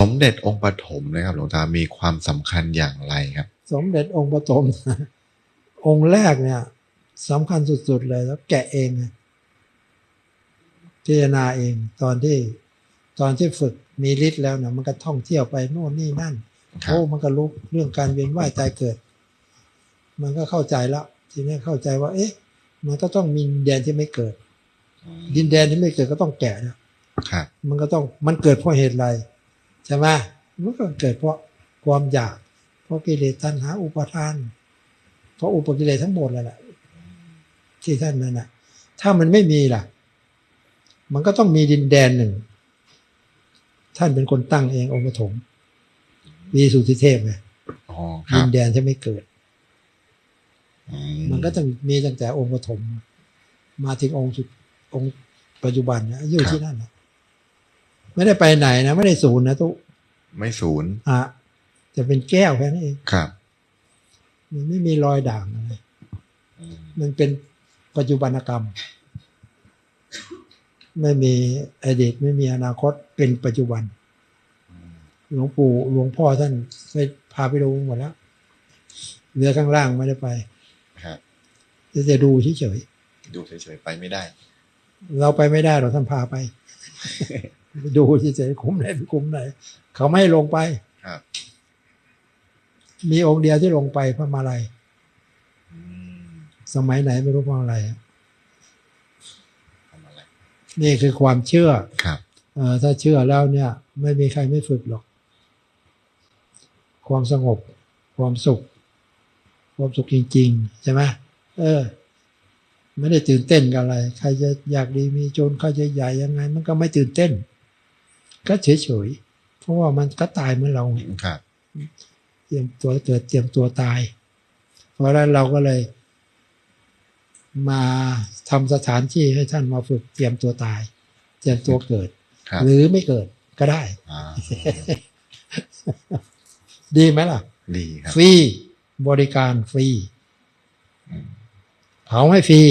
สมเด็จองค์ปฐมนะครับหลวงตามีความสำคัญอย่างไรครับ สมเด็จองค์ปฐมองค์แรกเนี่ยสำคัญสุด ๆ เลยแล้วแกะเองไงพิจารณาเองตอนที่ตอนที่ฝึกมีฤทธิ์แล้วเนี่ยมันก็ท่องเที่ยวไปโน่นนี่นั่นครับโอ้มันก็รู้เรื่องการเวียนว่ายตายเกิด มันก็เข้าใจแล้วทีนี้เข้าใจว่า เอ๊ะ มันก็ต้องมีดินแดนที่ไม่เกิด ดินแดนที่ไม่เกิดก็ต้องแกะนะครับมันก็ต้องมันเกิดเพราะเหตุอะไร ใช่ไหมมันก็เกิดเพราะความอยาก เพราะกิเลสตัณหาอุปาทาน เพราะอุปกิเลสทั้งหมดเลยแหละที่ท่านนั่นนะถ้ามันไม่มีล่ะ มันก็ต้องมีดินแดนหนึ่ง ท่านเป็นคนตั้งเององค์ปฐมวีสุทธิเทพไงอ๋อคดิรับนแดนที่ไม่เกิดอืมันก็ต้องมีตั้งแต่องค์ปฐมมาถึงองค์สุดองค์ปัจจุบันนะอยู่ที่นั่นนะ ไม่ได้ไปไหนนะ ไม่ได้ศูนย์นะทุกไม่ศูนย์อะจะเป็นแก้วแค่นั้นเองครับ มันไม่มีรอยด่างอะไรอืมมันเป็นปัจจุบันกรรม ไม่มีอดีตไม่มีอนาคตเป็นปัจจุบันอืมหลวงปู่หลวงพ่อท่านไปพาไปดูหมดแล้วเรือข้างล่างไม่ได้ไปครับจะจะดูเฉยดูเฉยๆไปไม่ได้ๆเราไปไม่ได้เราท่านพาไป ดูเฉยๆคุ้มไหนไม่คุ้มไหน เขาไม่ให้ลงไปครับมีองค์เดียวที่ลงไปพระมาลัยอืมสมัยไหนไม่รู้พระมาลัยอะทำอะไรนี่คือความเชื่อครับเออถ้าเชื่อแล้วเนี่ย ไม่มีใครไม่ฝึกหรอก ความสงบ ความสุข ความสุขจริง ๆ ใช่ไหมเออ ไม่ได้ตื่นเต้นกับอะไร ใครจะอยากดีมีโจรใครจะใหญ่ยังไง มันก็ไม่ตื่นเต้น ก็เฉยๆ เพราะว่ามันก็ตายเหมือนเราไงครับเตรียมตัวเกิดเตรียมตัวตาย เพราะฉะนั้นเราก็เลย มาทำสถานที่ให้ท่านมาฝึกเตรียมตัวตาย เตรียมตัวเกิดครับหรือไม่เกิดก็ได้อ่าดีไหมล่ะ ดีครับ ฟรี บริการฟรีอืมเผาให้ฟรี